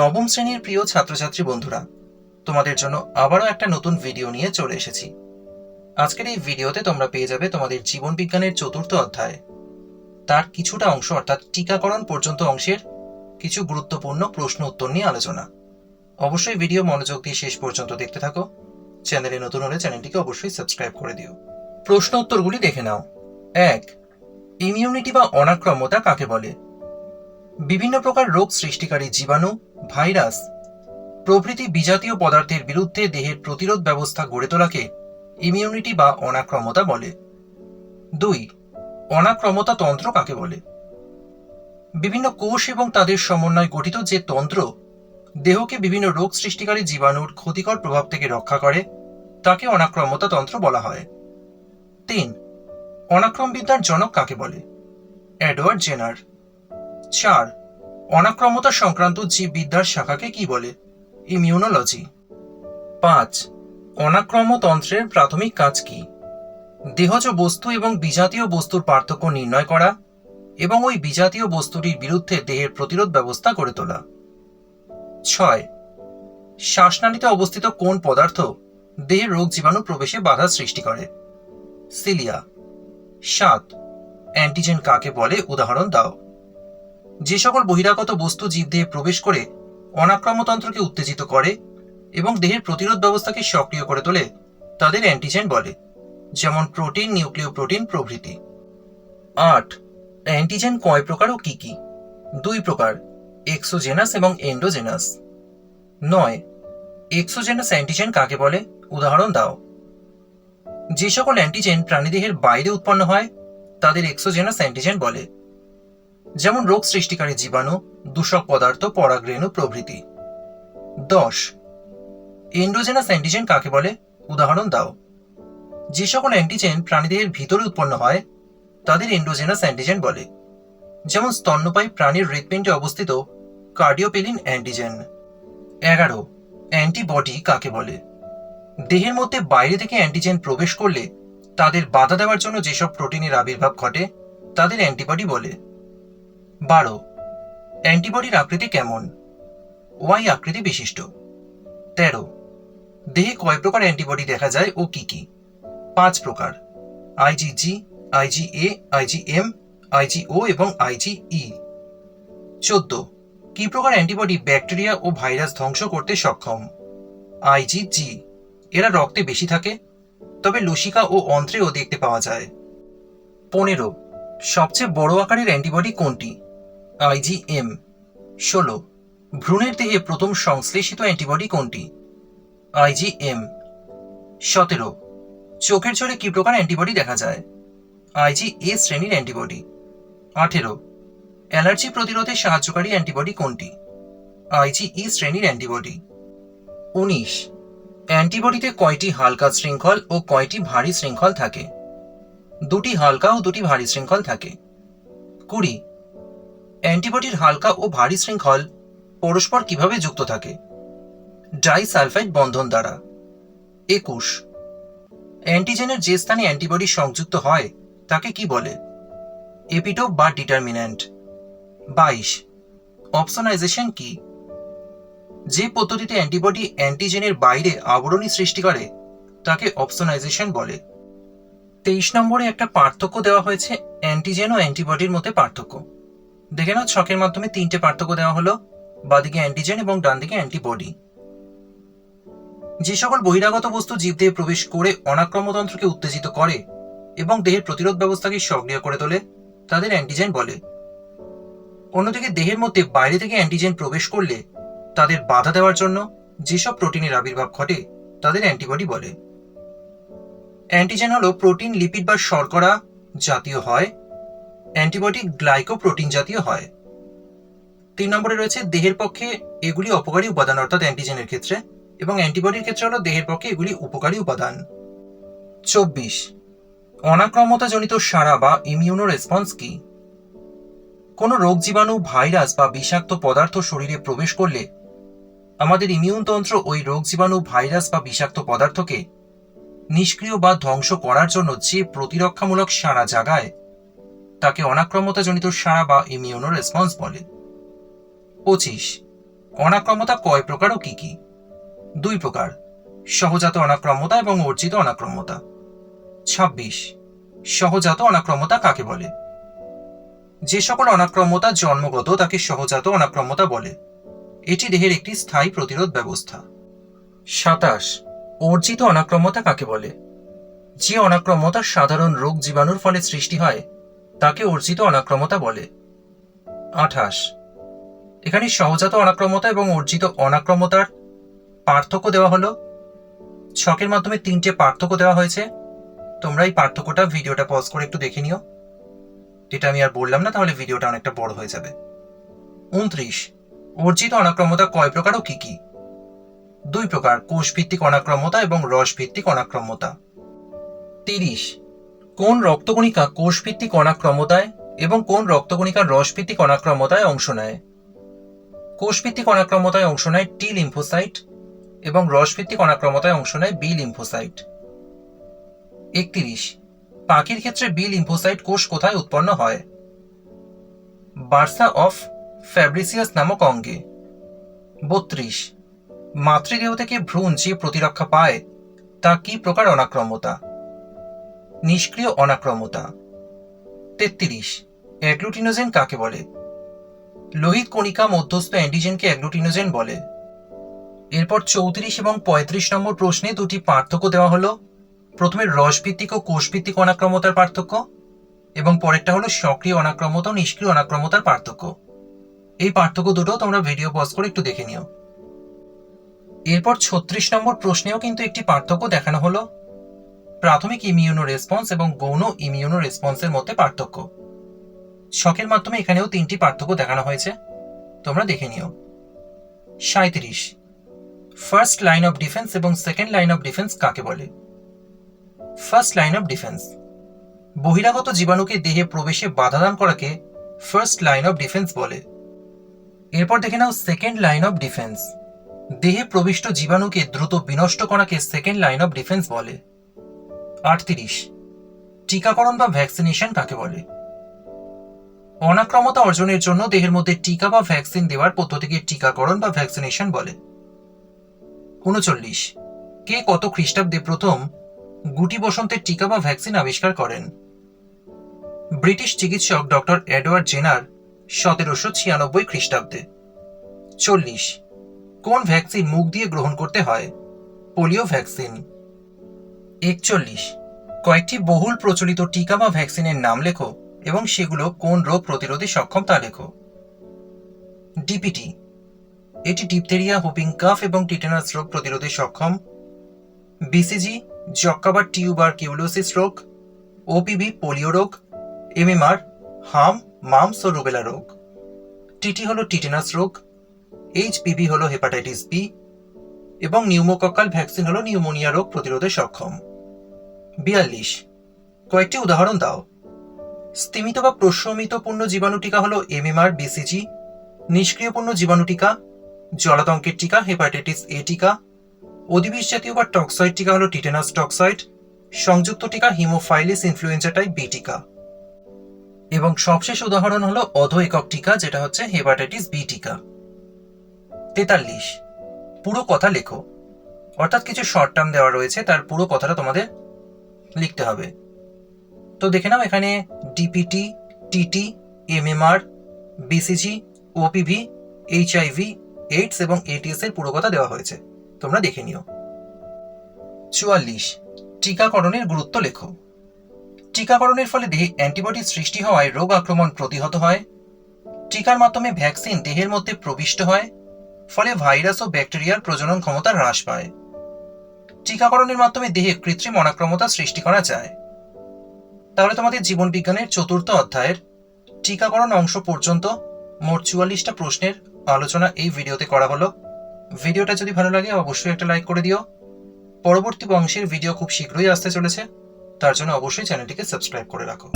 নবম শ্রেণির প্রিয় ছাত্রছাত্রী বন্ধুরা, তোমাদের জন্য আবারও একটা নতুন ভিডিও নিয়ে চলে এসেছি। আজকের এই ভিডিওতে তোমরা পেয়ে যাবে তোমাদের জীবন বিজ্ঞানের চতুর্থ অধ্যায়। তার কিছুটা অংশ অর্থাৎ টিকাকরণ পর্যন্ত অংশের কিছু গুরুত্বপূর্ণ প্রশ্ন উত্তর নিয়ে আলোচনা। অবশ্যই ভিডিও মনোযোগ দিয়ে শেষ পর্যন্ত দেখতে থাকো। চ্যানেলে নতুন হলে চ্যানেলটিকে অবশ্যই সাবস্ক্রাইব করে দিও। প্রশ্ন উত্তরগুলি দেখে নাও। এক ইমিউনিটি বা অনাক্রম্যতা কাকে বলে? বিভিন্ন প্রকার রোগ সৃষ্টিকারী জীবাণু ভাইরাস। প্রভৃতি বিজাতীয় পদার্থের বিরুদ্ধে দেহের প্রতিরোধ ব্যবস্থা গড়ে তোলাকে ইমিউনিটি বা অনাক্রমতা বলে। দুই, অনাক্রমতা তন্ত্র কাকে বলে? বিভিন্ন কোষ এবং তাদের সমন্বয় গঠিত যে তন্ত্র দেহকে বিভিন্ন রোগ সৃষ্টিকারী জীবাণুর ক্ষতিকর প্রভাব থেকে রক্ষা করে, তাকে অনাক্রমতা তন্ত্র বলা হয়। তিন, অনাক্রমবিদ্যার জনক কাকে বলে? Edward Jenner. চার অনাক্রমতা সংক্রান্ত জীববিদ্যার শাখাকে কি বলে? ইমিউনোলজি। পাঁচ, অনাক্রমতন্ত্রের প্রাথমিক কাজ কি? দেহজ বস্তু এবং বিজাতীয় বস্তুর পার্থক্য নির্ণয় করা এবং ওই বিজাতীয় বস্তুটির বিরুদ্ধে দেহের প্রতিরোধ ব্যবস্থা গড়ে তোলা। ছয়, শ্বাসনালীতে অবস্থিত কোন পদার্থ দেহের রোগ জীবাণু প্রবেশে বাধা সৃষ্টি করে? সিলিয়া। সাত, অ্যান্টিজেন কাকে বলে? উদাহরণ দাও। যে সকল বহিরাগত বস্তু জীব জীবদেহে প্রবেশ করে, অনাক্রমতন্ত্রকে উত্তেজিত করে এবং দেহের প্রতিরোধ ব্যবস্থাকে সক্রিয় করে তোলে, তাদের অ্যান্টিজেন বলে, যেমন প্রোটিন নিউক্লিয় প্রোটিন প্রভৃতি। আট অ্যান্টিজেন কয় প্রকার ও কি কি? দুই প্রকার এক্সোজেনাস এবং এন্ডোজেনাস নয় এক্সোজেনাস অ্যান্টিজেন কাকে বলে? উদাহরণ দাও। যে সকল অ্যান্টিজেন প্রাণীদেহের বাইরে উৎপন্ন হয়, তাদের এক্সোজেনাস অ্যান্টিজেন বলে। যেমন রোগ সৃষ্টিকারী জীবাণু, দূষক পদার্থ, পরাগরেণু প্রভৃতি। দশ, এন্ডোজেনাস অ্যান্টিজেন কাকে বলে? উদাহরণ দাও। যে সকল অ্যান্টিজেন প্রাণীদেহের ভিতরে উৎপন্ন হয়, তাদের এন্ডোজেনাস অ্যান্টিজেন বলে। যেমন স্তন্যপায়ী প্রাণীর হৃৎপিণ্ডে অবস্থিত কার্ডিওপেলিন অ্যান্টিজেন। এগারো, অ্যান্টিবডি কাকে বলে? দেহের মধ্যে বাইরে থেকে অ্যান্টিজেন প্রবেশ করলে তাদের বাধা দেওয়ার জন্য যেসব প্রোটিনের আবির্ভাব ঘটে, তাদের অ্যান্টিবডি বলে। বারো। অ্যান্টিবডির আকৃতি কেমন? ওয়াই আকৃতি বিশিষ্ট। তেরো। দেহে কয় প্রকার অ্যান্টিবডি দেখা যায় ও কি কি? পাঁচ প্রকার। আইজিজি আইজিএ আইজিএম আইজিও এবং আইজিই চোদ্দ। কি প্রকার অ্যান্টিবডি ব্যাকটেরিয়া ও ভাইরাস ধ্বংস করতে সক্ষম? আইজিজি এরা রক্তে বেশি থাকে, তবে লসিকা ও অন্ত্রেও দেখতে পাওয়া যায়। পনেরো। সবচেয়ে বড় আকারের অ্যান্টিবডি কোনটি? আইজিএম ষোলো। ভ্রূণের দেহে প্রথম সংশ্লেষিত অ্যান্টিবডি কোনটি? আইজিএম সতেরো। চোখের জলে কি প্রকার অ্যান্টিবডি দেখা যায়? আইজি এ শ্রেণির অ্যান্টিবডি। আঠেরো। অ্যালার্জি প্রতিরোধে সাহায্যকারী অ্যান্টিবডি কোনটি? আইজি ই শ্রেণির অ্যান্টিবডি। উনিশ। অ্যান্টিবডিতে কয়টি হালকা শৃঙ্খল ও কয়টি ভারী শৃঙ্খল থাকে? দুটি হালকা ও দুটি ভারী শৃঙ্খল থাকে। কুড়ি। অ্যান্টিবডির হালকা ও ভারী শৃঙ্খল পরস্পর কীভাবে যুক্ত থাকে? ডাইসালফাইড বন্ধন দ্বারা। একুশ। অ্যান্টিজেনের যে স্থানে অ্যান্টিবডি সংযুক্ত হয়, তাকে কি বলে? এপিটোপ বা ডিটারমিন্যান্ট। বাইশ। অপশনাইজেশন কি? যে পদ্ধতিতে অ্যান্টিবডি অ্যান্টিজেনের বাইরে আবরণী সৃষ্টি করে, তাকে অপশনাইজেশন বলে। তেইশ নম্বরে একটা পার্থক্য দেওয়া হয়েছে, অ্যান্টিজেন ও অ্যান্টিবডির মধ্যে পার্থক্য। দেখে নাও, ছকের মাধ্যমে তিনটে পার্থক্য দেওয়া হলো। বাদিকে অ্যান্টিজেন এবং ডান দিকে অ্যান্টিবডি যে সকল বহিরাগত বস্তু জীব জীবদেহে প্রবেশ করে অনাক্রমতন্ত্রকে উত্তেজিত করে এবং দেহের প্রতিরোধ ব্যবস্থাকে সক্রিয় করে তোলে, তাদের অ্যান্টিজেন বলে। অন্যদিকে দেহের মধ্যে বাইরে থেকে অ্যান্টিজেন প্রবেশ করলে তাদের বাধা দেওয়ার জন্য যেসব প্রোটিনের আবির্ভাব ঘটে, তাদের অ্যান্টিবডি বলে। অ্যান্টিজেন হলো প্রোটিন লিপিড বা শর্করা জাতীয় হয় অ্যান্টিবডি গ্লাইকোপ্রোটিন জাতীয় হয়। তিন নম্বরে রয়েছে দেহের পক্ষে এগুলি অপকারী উপাদান, অর্থাৎ অ্যান্টিজেনের ক্ষেত্রে, এবং অ্যান্টিবডির ক্ষেত্রে হলো দেহের পক্ষে এগুলি উপকারী উপাদান। চব্বিশ, অনাক্রমতাজনিত সারা বা ইমিউনো রেসপন্স কি? কোনো রোগ জীবাণু, ভাইরাস বা বিষাক্ত পদার্থ শরীরে প্রবেশ করলে আমাদের ইমিউন তন্ত্র ওই রোগ জীবাণু, ভাইরাস বা বিষাক্ত পদার্থকে নিষ্ক্রিয় বা ধ্বংস করার জন্য যে প্রতিরক্ষামূলক সারা জাগায় তাকে অনাক্রমতাজনিত সাড়া বা ইমিউনো রেসপন্স বলে। পঁচিশ, অনাক্রমতা কয় প্রকার ও কি কি? দুই প্রকার, সহজাত অনাক্রমতা এবং অর্জিত অনাক্রমতা। ছাব্বিশ, সহজাত অনাক্রমতা কাকে বলে? যে সকল অনাক্রমতা জন্মগত তাকে সহজাত অনাক্রমতা বলে। এটি দেহের একটি স্থায়ী প্রতিরোধ ব্যবস্থা। সাতাশ, অর্জিত অনাক্রমতা কাকে বলে? যে অনাক্রমতা সাধারণ রোগ জীবাণুর ফলে সৃষ্টি হয় তাকে অর্জিত অনাক্রমতা বলে। আঠাশ। এখানে সহজাত অনাক্রমতা এবং অর্জিত অনাক্রমতার পার্থক্য দেওয়া হলো। ছকের মাধ্যমে তিনটে পার্থক্য দেওয়া হয়েছে। তোমরা এই পার্থক্যটা ভিডিওটা পজ করে একটু দেখে নিও। এটা আমি আর বললাম না, তাহলে ভিডিওটা অনেকটা বড় হয়ে যাবে। উনত্রিশ। অর্জিত অনাক্রমতা কয় প্রকার ও কি কি? দুই প্রকার, কোষভিত্তিক অনাক্রমতা এবং রসভিত্তিক অনাক্রমতা। তিরিশ। কোন রক্তকণিকা কোষভিত্তিক অনাক্রম্যতায় এবং কোন রক্তকণিকার রসভিত্তিক অনাক্রম্যতায় অংশ নেয়? কোষভিত্তিক অনাক্রম্যতায় অংশ নেয় টি লিম্ফোসাইট এবং রসভিত্তিক অনাক্রম্যতায় অংশ নেয় বি লিম্ফোসাইট একত্রিশ। পাখির ক্ষেত্রে বি লিম্ফোসাইট কোষ কোথায় উৎপন্ন হয়? বার্সা অফ ফ্যাব্রিসিয়াস নামক অঙ্গে। বত্রিশ। মাতৃদেহ থেকে ভ্রূণ যে প্রতিরক্ষা পায়, তা কি প্রকার অনাক্রম্যতা নিষ্ক্রিয় অনাক্রমতা। তেত্রিশ, অ্যাগ্লুটিনোজেন কাকে বলে? লোহিত কণিকা মধ্যস্থ অ্যান্টিজেনকে অ্যাগ্লুটিনোজেন বলে। এরপর চৌত্রিশ এবং পঁয়ত্রিশ নম্বর প্রশ্নে দুটি পার্থক্য দেওয়া হলো। প্রথমে রসভিত্তিক ও কোষভিত্তিক অনাক্রমতার পার্থক্য এবং পরেরটা হলো সক্রিয় অনাক্রমতা ও নিষ্ক্রিয় অনাক্রমতার পার্থক্য। এই পার্থক্য দুটো তোমরা ভিডিও পজ করে একটু দেখে নিও। এরপর ছত্রিশ নম্বর প্রশ্নেও কিন্তু একটি পার্থক্য দেখানো হলো। প্রাথমিক ইমিউনো রেসপন্স এবং গৌণ ইমিউনো রেসপন্সের মধ্যে পার্থক্য। শখের মাধ্যমে এখানেও তিনটি পার্থক্য দেখানো হয়েছে। তোমরা দেখে নিও। সাঁত্রিশ ফার্স্ট লাইন অফ ডিফেন্স এবং সেকেন্ড লাইন অফ ডিফেন্স কাকে বলে? First line of defence. বহিরাগত জীবাণুকে দেহে প্রবেশে বাধাদান করাকে ফার্স্ট লাইন অফ ডিফেন্স বলে। এরপর দেখে নাও সেকেন্ড লাইন অফ ডিফেন্স। দেহে প্রবিষ্ট জীবাণুকে দ্রুত বিনষ্ট করাকে সেকেন্ড লাইন অফ ডিফেন্স বলে। আটত্রিশ। টিকাকরণ বা ভ্যাকসিনেশন কাকে বলে? অনাক্রমতা অর্জনের জন্য দেহের মধ্যে টিকা বা ভ্যাকসিন দেওয়ার পদ্ধতিকে টিকাকরণ বা ভ্যাকসিনেশন বলে। উনচল্লিশ। কে কত খ্রিস্টাব্দে প্রথম গুটি বসন্তের টিকা বা ভ্যাকসিন আবিষ্কার করেন? ব্রিটিশ চিকিৎসক ডক্টর এডওয়ার্ড জেনার সতেরোশো ছিয়ানব্বই খ্রিস্টাব্দে। চল্লিশ। কোন ভ্যাকসিন মুখ দিয়ে গ্রহণ করতে হয়? Polio vaccine. একচল্লিশ। কয়েকটি বহুল প্রচলিত টিকা বা ভ্যাকসিনের নাম লেখো এবং সেগুলো কোন রোগ প্রতিরোধে সক্ষম তা লেখো। ডিপিটি। এটি ডিপথেরিয়া, হুপিং, কাফ এবং টিটেনাস রোগ প্রতিরোধে সক্ষম। বিসিজি, যক্কা টিউবার কিউলোসিস রোগ, ওপিবি, পোলিও রোগ, এমএমআর, হাম, মামস ও রুবেলা রোগ। টিটি হলো টিটেনাস রোগ, এইচপিভি হলো হেপাটাইটিস বি এবং নিউমোকক্কাল ভ্যাকসিন হলো নিউমোনিয়া রোগ প্রতিরোধে সক্ষম। বিয়াল্লিশ। কয়েকটি উদাহরণ দাও। স্তিমিত বা প্রশমিতপূর্ণ জীবাণু টিকা হলো এমএমআর, বিসিজি নিষ্ক্রিয়পূর্ণ জীবাণু টিকা, জলাতঙ্কের টিকা, হেপাটাইটিস এ টিকা, অধিবিষ জাতীয় বা টক্সয়েড টিকা হল টিটেনাস টক্সয়েড সংযুক্ত টিকা হিমোফাইলিস, ইনফ্লুয়েঞ্জা টাইপ বি টিকা। এবং সবশেষ উদাহরণ হলো অধ একক টিকা, যেটা হচ্ছে হেপাটাইটিস বি টিকা। তেতাল্লিশ। পুরো কথা লেখো। অর্থাৎ কিছু শর্ট টার্ম দেওয়া রয়েছে, তার পুরো কথাটা তোমাদের লিখতে হবে। তো দেখে নাও এখানে DPT TT MMR BCG OPV HIV AIDS এবং এটিএস এর পুরো কথা দেওয়া হয়েছে। তোমরা দেখে নিও। চুয়াল্লিশ। টিকাকরণের গুরুত্ব লেখো। টিকাকরণের ফলে দেহে অ্যান্টিবডি সৃষ্টি হওয়ায় রোগ আক্রমণ প্রতিহত হয়। টিকার মাধ্যমে ভ্যাকসিন দেহের মধ্যে প্রবিষ্ট হয়। ফলে ভাইরাস ও ব্যাকটেরিয়ার প্রজনন ক্ষমতা হ্রাস পায়। টিকাকরণের মাধ্যমে দেহে কৃত্রিম অনাক্রমতা সৃষ্টি করা যায়। তাহলে তোমাদের জীবন বিজ্ঞানের চতুর্থ অধ্যায়ের টিকাকরণ অংশ পর্যন্ত মোট চুয়াল্লিশটা প্রশ্নের আলোচনা এই ভিডিওতে করা হলো। ভিডিওটা যদি ভালো লাগে, অবশ্যই একটা লাইক করে দিও। পরবর্তী বংশের ভিডিও খুব শীঘ্রই আসতে চলেছে। তার জন্য অবশ্যই চ্যানেলটিকে সাবস্ক্রাইব করে রাখো।